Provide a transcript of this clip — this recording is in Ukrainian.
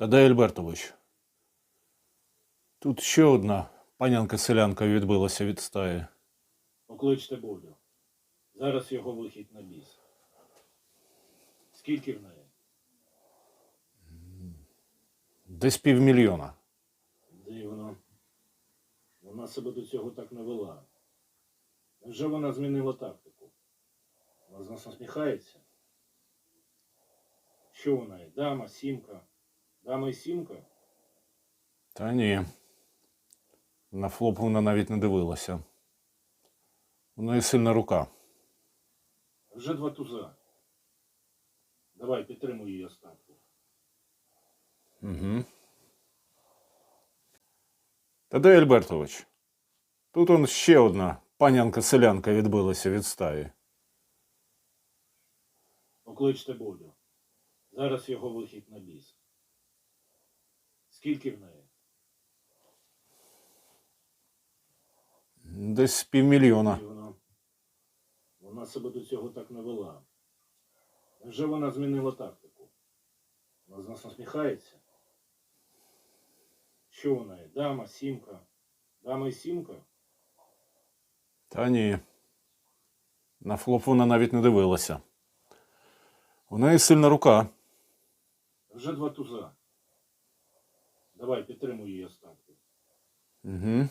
Тадай Альбертович. Тут ще одна панянка-селянка відбилася від стаї. Покличте Бодю. Зараз його вихід на біс. Скільки в неї? Десь півмільйона. Дивно. Вона себе до цього так не вела. Невже вона змінила тактику? Вона з нас насміхається? Що у неї? Дама, сімка. Дама і сімка? Та ні. На флоп вона навіть не дивилася. У неї сильна рука. Вже два туза. Давай, підтримуй її останку. Угу. Тадай Альбертович. Тут он ще одна панянка-селянка відбилася від стаї. Покличте Бодю. Зараз його вихід на біс. Скільки в неї? Десь півмільйона. Дивно. Вона себе до цього так не вела. Невже вона змінила тактику? Вона з нас насміхається? Що у неї? Дама, сімка. Дама і сімка? Та ні. На флоп вона навіть не дивилася. У неї сильна рука. Вже два туза. Давай, підтримуй її останку. Угу.